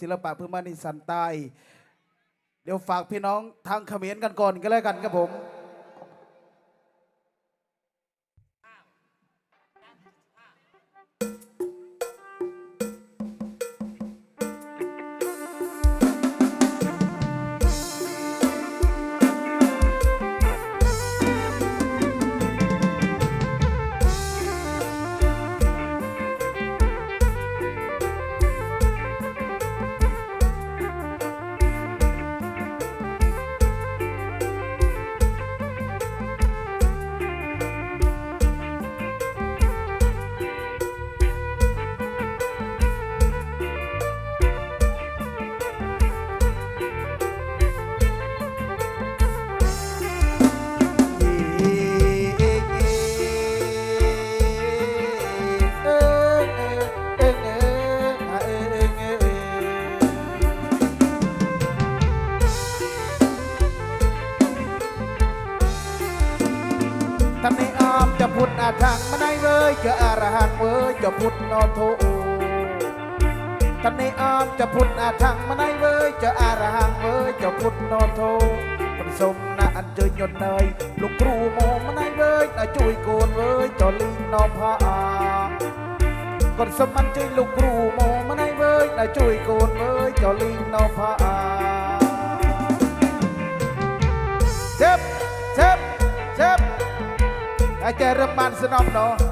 ศิลปะพื้นบ้านอีสานใต้ เดี๋ยวฝากพี่น้องทางเขมรกันก่อนก็แล้วกันครับผม จะพุทธนอโทท่านในอามจะพุทธอาทังมาในเว้ยจะอารหังเว้ยจะพุทธนอโทผสมนะอันเจยยนเนยลูกครูโมมาในเว้ยนะจุยโกนเว้ยจะลิงนอพาก่อนสมันใจลูกครูโมมาในเว้ยนะจุยโกนเว้ยจะลิงนอพาเจ็บเจ็บเจ็บ อาจารย์รำบานสนอมเนาะจะ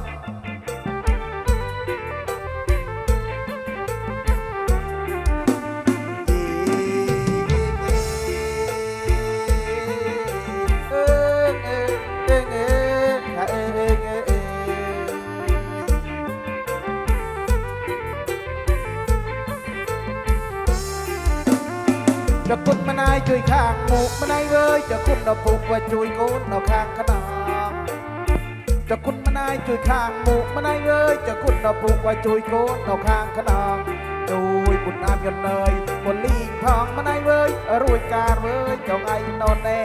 มานายช่วยข้างหมูมานเว้ยจะคุณเอาปลูกว่าช่วยโกนเอาข้างขนมจะคุณมานายจุยข้างหมูมานเอ้ยจะคุณเราปลูกไว้จุยโกนเราข้างขนองจุยบุญน้ำยนเนยบนลีกทองมานเอ้ยรวยการเอ้ยเจ้าไงนอนแน่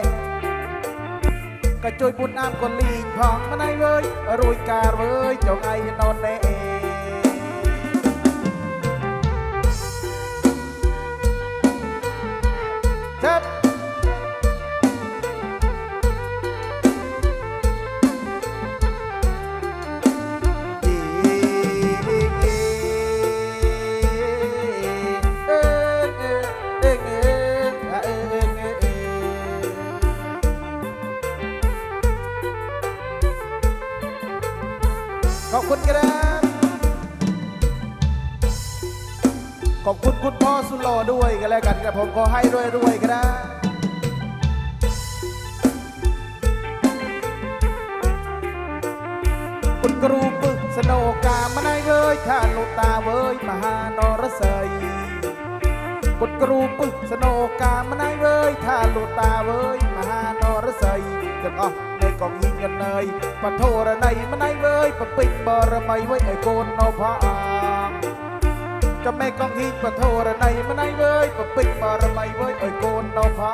ก็จุยบุญน้ำคนลีกทองมานเอ้ยรวยการเอ้ยเจ้าไงนอนแน่ แล้วกันครับผมขอให้รวยรวยๆครับคุณครูปึกสโนกามาในเอ้ยข้าลูกตาเว้ยมหานรสยคุณครูปึกสโนกามาในเอ้ยข้าลูกตาเว้ยมหานรสยจังอ๋อในกองยิงกันเนยปะโทระในมาในเว้ยปะปิ่งบรมัยไว้ไอ้โกนเอาพระอา จะไม่กองยิงปะโทระในมาในเว้ยปะปิ่งบรมัยไว้ยไอ้โกนเอาพา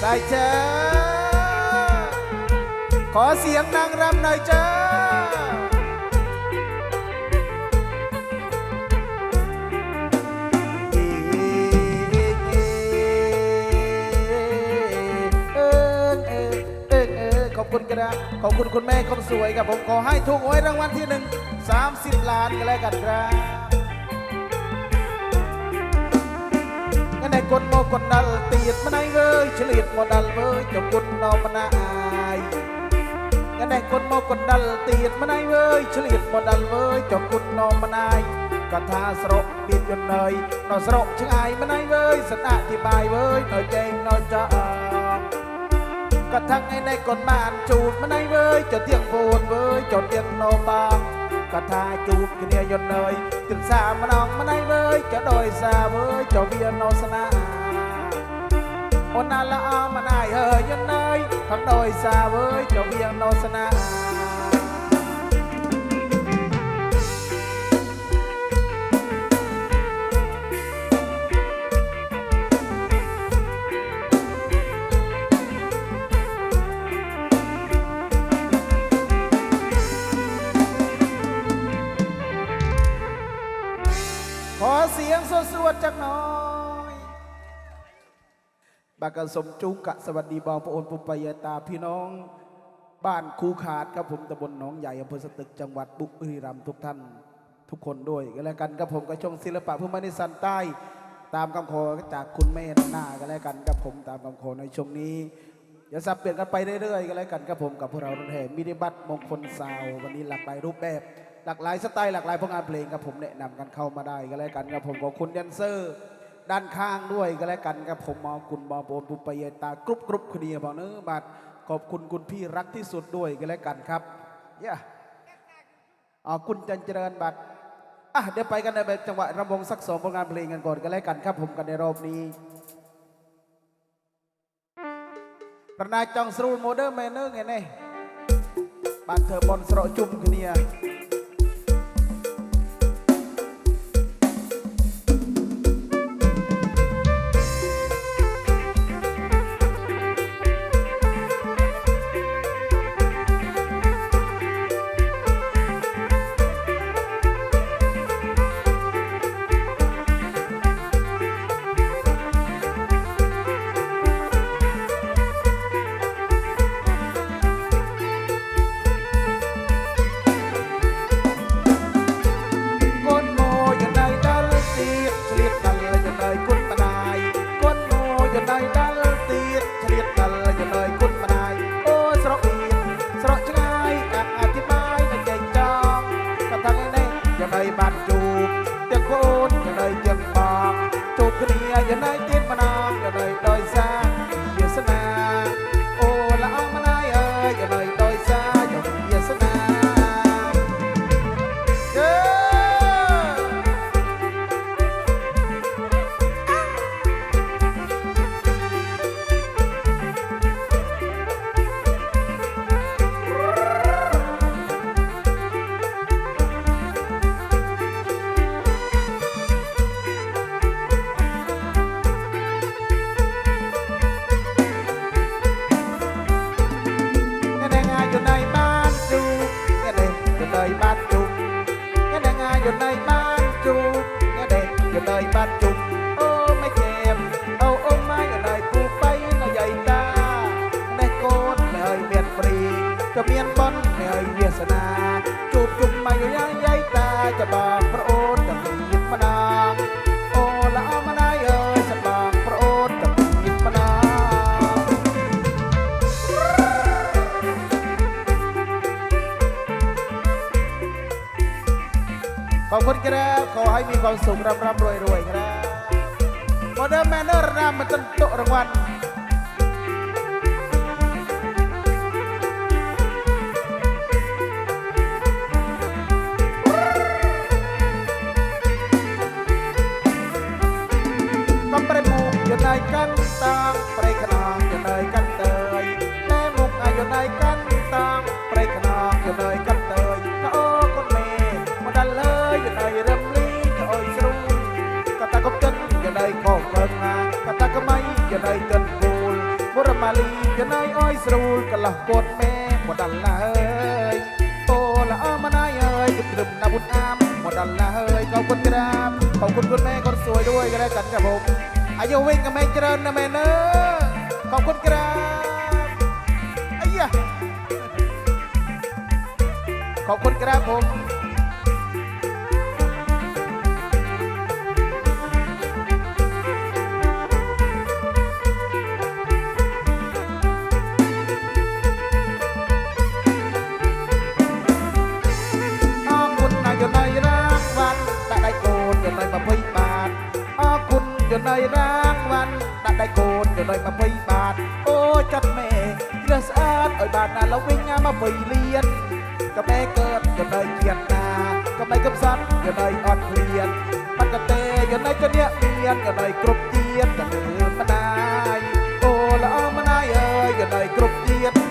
ได้เจ้าขอเสียงนางรำหน่อยจ้า คุณกระขอบคุณคุณแม่คนสวยครับผมขอให้ถูกหวยรางวัลที่หนึ่งสามสิบล้านกันแล้วกันครับงั้นในคนโมคนดัลตีดมาในเว้ยเฉลียดโมดัลเว้ยเจบกุนนอมนาอายงั้นในคนโมคนดัลตีดมาในเว้ยเฉลียดโมดัลเว้ยเจบกุนนอมนายกทาสระบีบยนเนยนอสระชงไอมาในเว้ยสนอธิบายเว้ยนอเจงนอจะ กระทั่งไอ้ในก่อนมานจูดมาใ ក៏ថឹងឯនេះក៏បានជូតម្នៃវើយចុះទៀងពូនវើយចុះទៀងណោបងក៏ថាជូបគ្នាយត់នើយទិនសាម្ដងម្នៃវើយចុះដោយសារវើយចុះវាណោស្នាអូនណាល្អម្នៃហើយយត់នើយផងដោយសារវើយចុះវាណោស្នា บากสมจุกะสวัสดีบองพระโอนปุปปยตาพี่น้องบ้านคูขาดครับผมตำบลหนองใหญ่อำเภอสตึกจังหวัดบุรีรัมย์ทุกท่านทุกคนด้วยก็แล้วกันครับผมกระชงศิลปะเพื่อมานิสันใต้ ตามคำขอจากคุณแม่หน้าก็แล้วกันครับผมตามคำขอในช่วงนี้อย่าสับเปลี่ยนกันไปเรื่อยๆก็แล้วกันครับผมกับพวกเรารถแห่มินิบัตมงคลซาววันนี้หลากหลายรูปแบบ หลากหลายสไตล์หลากหลายผลงานเพลงครับผมแนะนำกันเข้ามาได้ก็แล้วกันครับผมขอบคุณแดนเซอร์ ด้านข้างด้วยก็แล้วกันครับผมมอคุณบอโบนปุปปยตากรุบกรุบคดีบอกเนื้อบัตรขอบคุณคุณพี่รักที่สุดด้วยก็แล้วกันครับเย่อ๋อคุณจันเจริญบัตรอะเดี๋ยวไปกันในแบบจังหวะรำวงสักสองผลงานเพลงกันก่อนก็แล้วกันครับ ผมกันในรอบนี้ประนาจองสรูลโมเดอร์แมนเนอร์ไงเนี่ยบ้านเธอบอลสระจุ่มคดีก้ ទៅដល់20បាតអូចាត់មេជ្រើសស្អាតឲ្យបានណាលោកវិញញ៉ាំមក20លានក៏មេកើតចំណៃជាតិណាក៏មេកំសត់ចំណៃអត់ឃ្លានបាត់កទេចំណៃចនេះមានចំណៃគ្រប់ជាតិទៅមើលម្ដាយអូល្អម្ដាយអើយចំណៃគ្រប់ជាតិ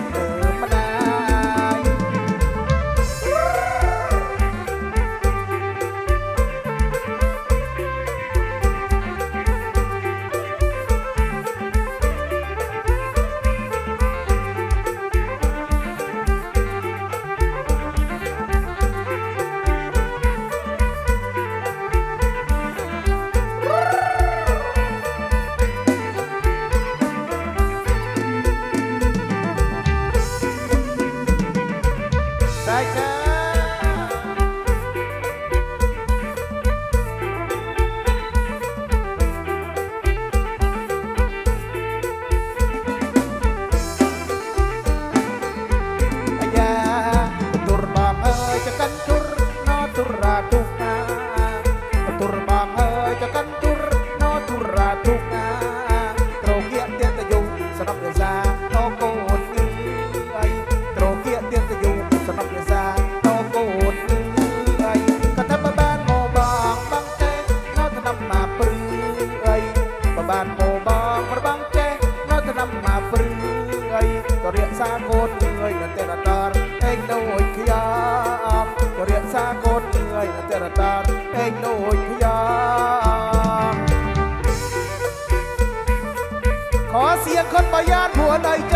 ขอเสียงคนบายานหัวใดจ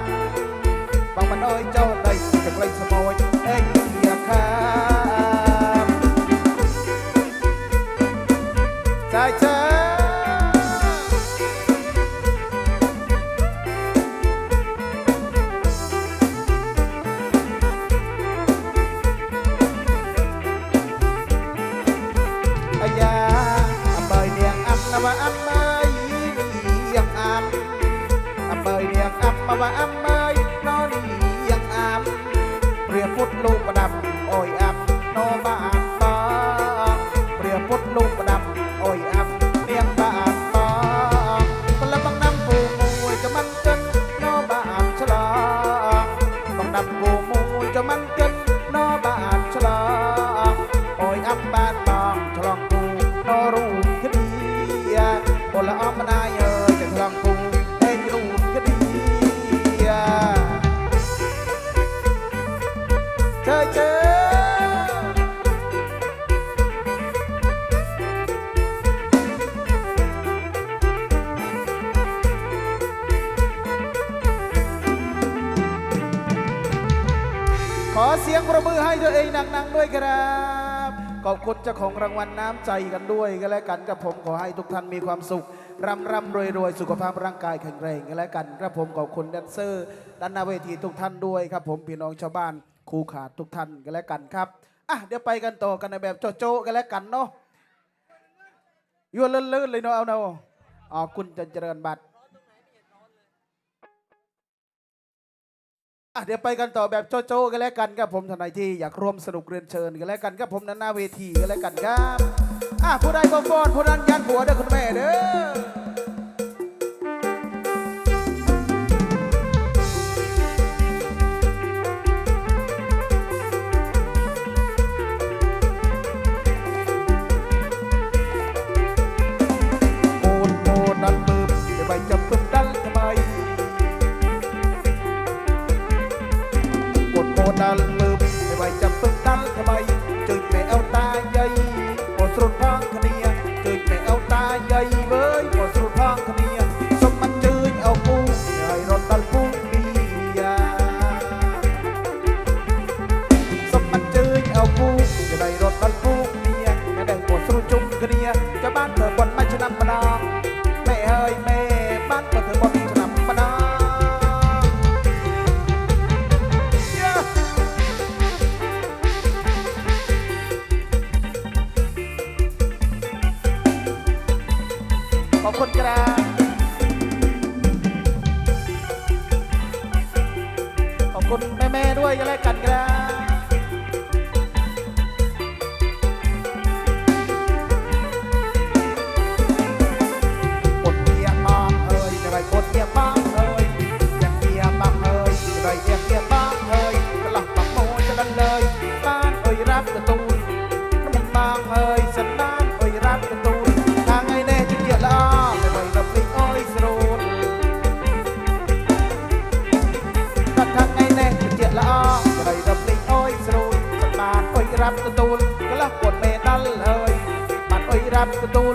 time ให้ตัวเองนังๆด้วยครับ ขอบคุณเจ้าของรางวัลน้ำใจกันด้วยกันและกันกับผมขอให้ทุกท่านมีความสุขร่ำร่ำรวยรวยสุขภาพร่างกายแข็งแรงกันและกันครับผมขอบคุณแดนเซอร์ด้านหน้าเวทีทุกท่านด้วยครับ ผมพี่น้องชาวบ้านครูขาดทุกท่านกันและกันครับอะเดี๋ยวไปกันต่อกันในแบบโจ๊ะกันและกันเนาะยั่วเลื่นเลยเนาะเอาเนาะอ๋อคุณจันเจริญบัตร อะเดี๋ยวไปกันต่อแบบโจโจ้กันแล้วกันครับผมทนายที่อยากร่วมสนุกเรียนเชิญกันแล้วกันครับผมนั้นหน้าเวทีกันแล้วกันครับอะผู้ใดก็ฟ้อนผู้นั้นยันหัวเด้อคุณแม่เด้อ บ้านเปิเทอม ល់ហើយបាត់អុយរាប់ទទួល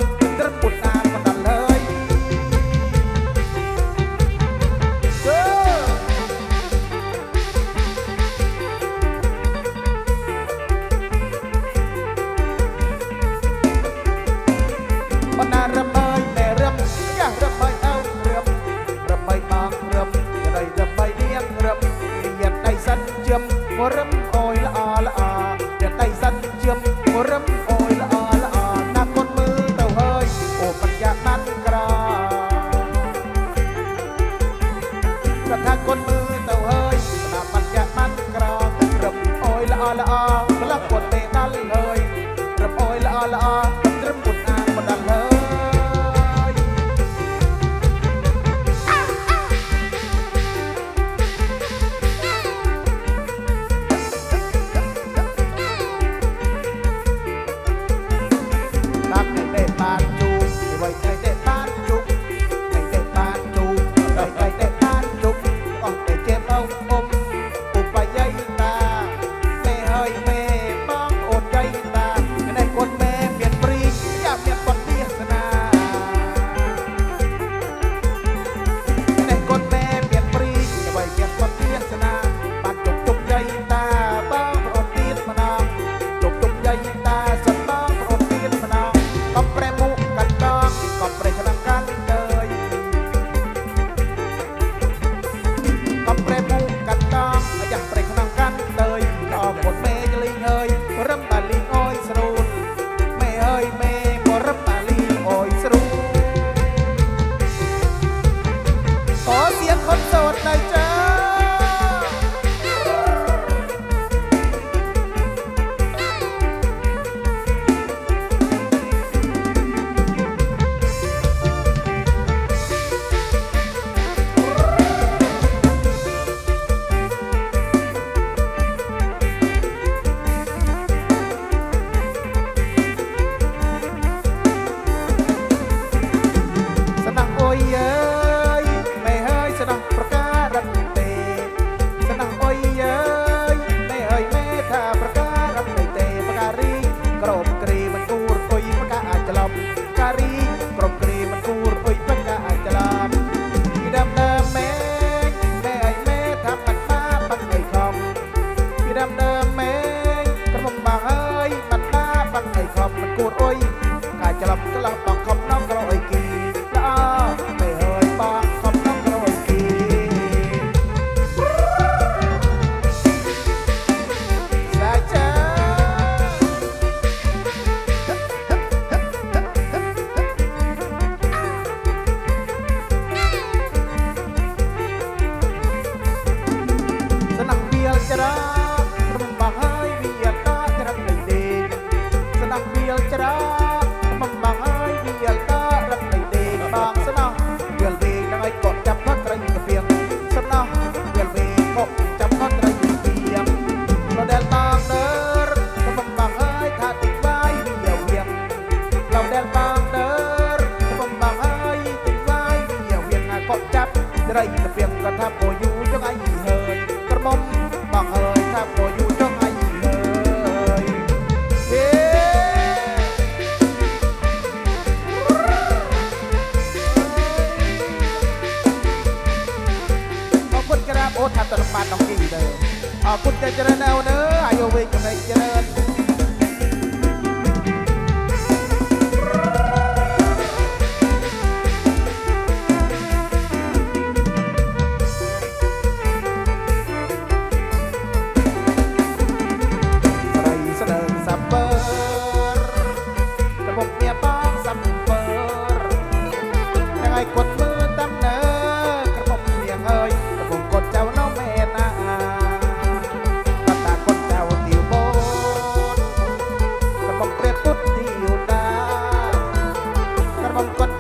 không con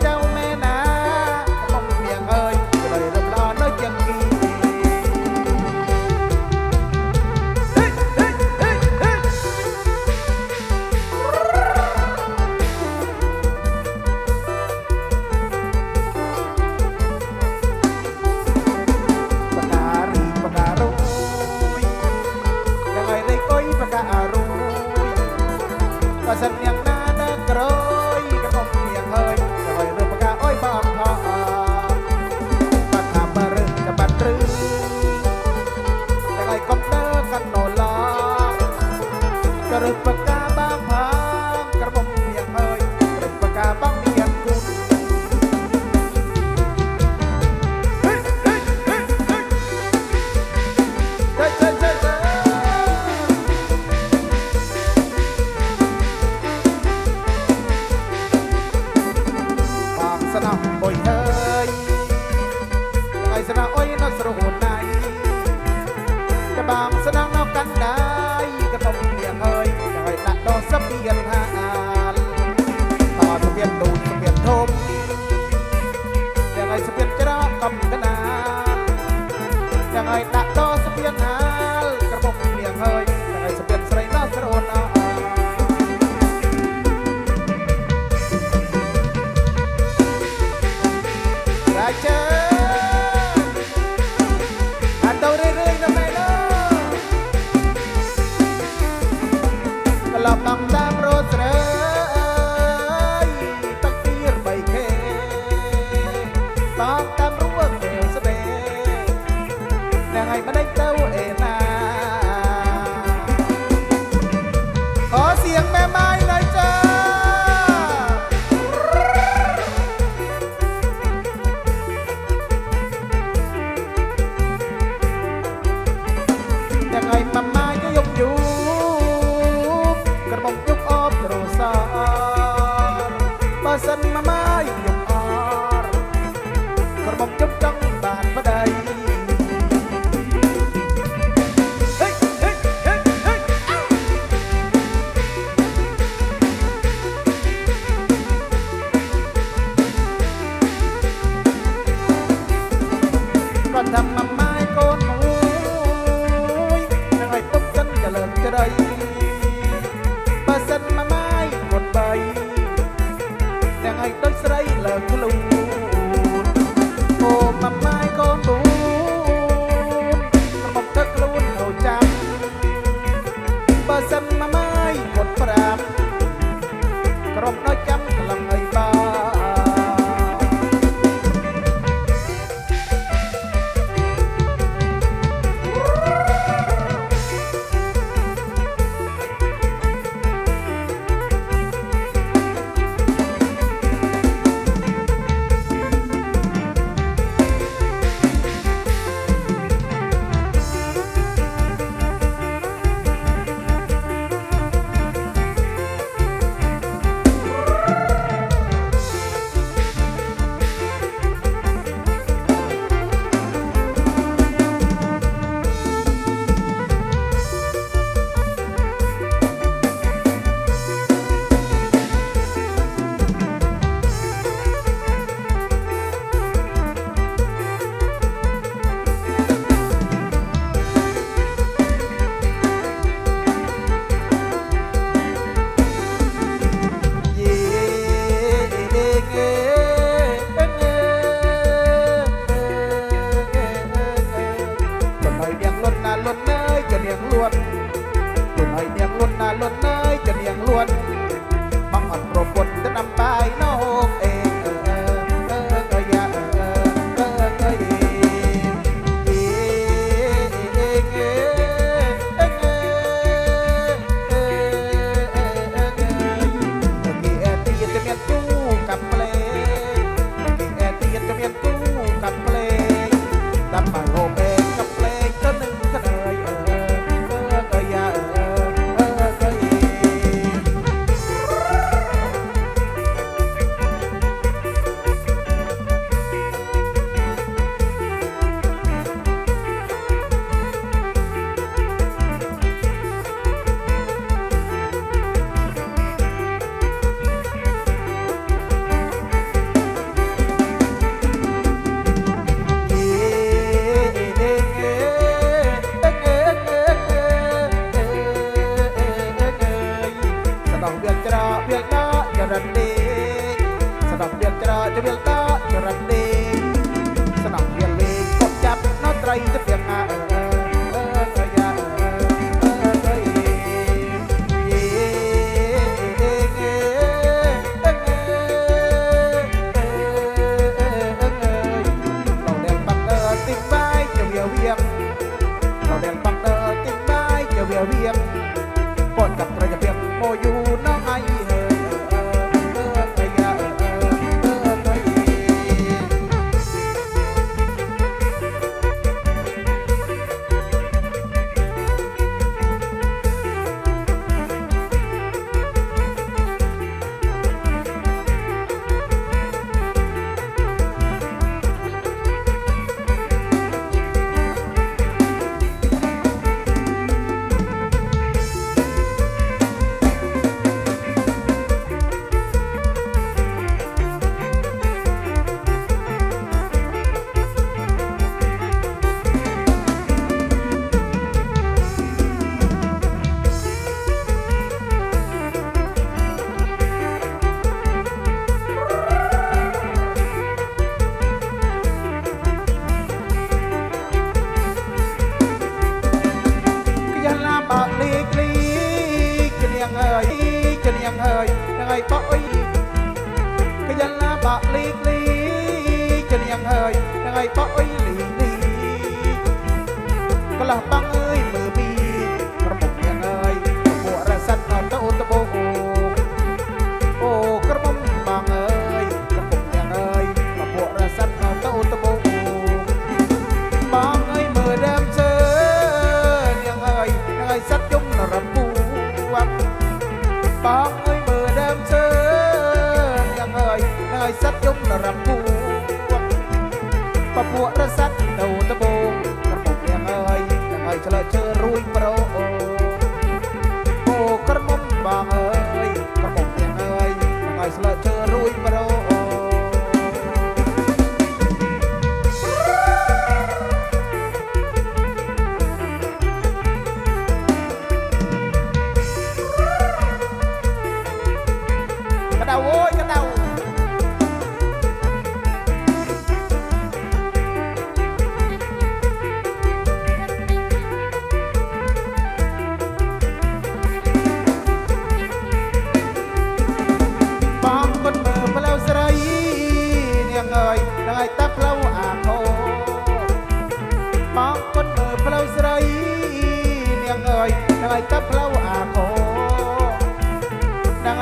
วรสัต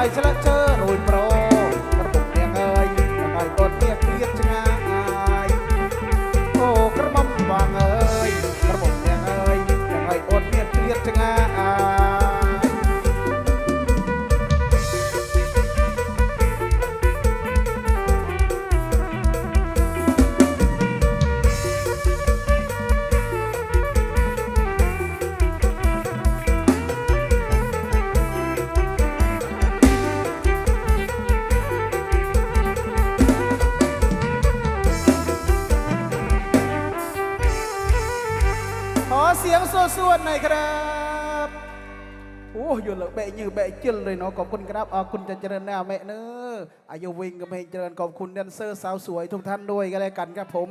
ไปสลักเจอ จิลเลยเนาะขอบคุณครับอคุณจะเจริญหน้าแม่เนออายุวิ่งก็ไม่เจริญขอบคุณแดนเซอร์สาวสวยทุกท่านด้วยก็แล้วกันครับผม